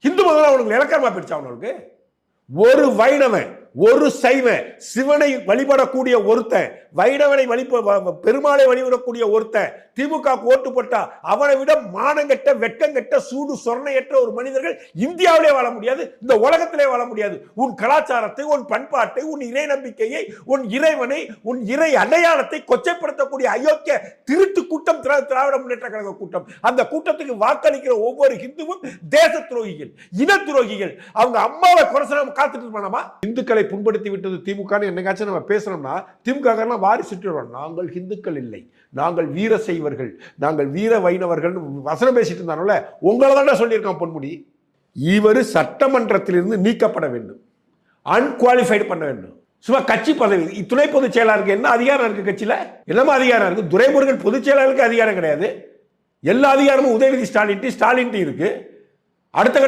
இந்து மதம் அவனுக்கு இலக்கணமா பிடிச்சா அவனுக்கு. ஒரு வைணவன். ஒரு சைவன் சிவனை வழிபடக்கூடிய ஒருத்தன் வைணவனை வழிப பெருமாளை வழிபடக்கூடிய ஒருத்தன் திமுக ஓட்டு போட்டா அவனை விட மானங்கெட்ட வெட்கங்கெட்ட சூடு சொரணையற்ற ஒரு மனிதர்கள் இந்தியாவிலே வாழ முடியாது இந்த உலகத்திலே வாழ முடியாது. உன் கலாச்சாரத்தை உன் பண்பாட்டை உன் இறை நம்பிக்கையை உன் இறைவனை உன் இறை அடையாளத்தை கொச்சைப்படுத்தக்கூடிய அயோக்கிய திருட்டு கூட்டம் திரா- திராவிட முன்னேற்ற கழக கூட்டம். அந்த கூட்டத்துக்கு வாக்களிக்கிற ஒவ்வொரு ஹிந்துவும் தேச துரோகிகள் இன துரோகிகள். அவங்க அம்மாவை குறைசனம் காத்துட்டு இருப்பானமா? இந்துக்களை புண்படுத்தி விட்டது திமுகன்னு என்னைக்காச்சும் நம்ம பேசுகிறோம்னா திமுக காரனா வாரி சுற்றிடுவோம் நாங்கள் ஹிந்துக்கள் இல்லை. நாங்கள் வீர செய்வர்கள் நாங்கள் வீர வைணவர்கள்னு வசனம் பேசிட்டு இருந்தானோல. உங்களை தானே சொல்லியிருக்கான் பொன்முடி. இவர் சட்டமன்றத்திலிருந்து நீக்கப்பட வேண்டும். அன்குவாலிஃபைடு பண்ண வேண்டும். சும்மா கட்சி பதவி. துணை பொதுச் செயலாளருக்கு என்ன அதிகாரம் இருக்கு கட்சியில? என்னமா அதிகாரம் இருக்கு? துரைமுருகன் பொதுச் செயலாளருக்கு அதிகாரம் கிடையாது. எல்லா அதிகாரமும் உதயநிதி ஸ்டாலின் ஸ்டாலின் இருக்கு. அடுத்த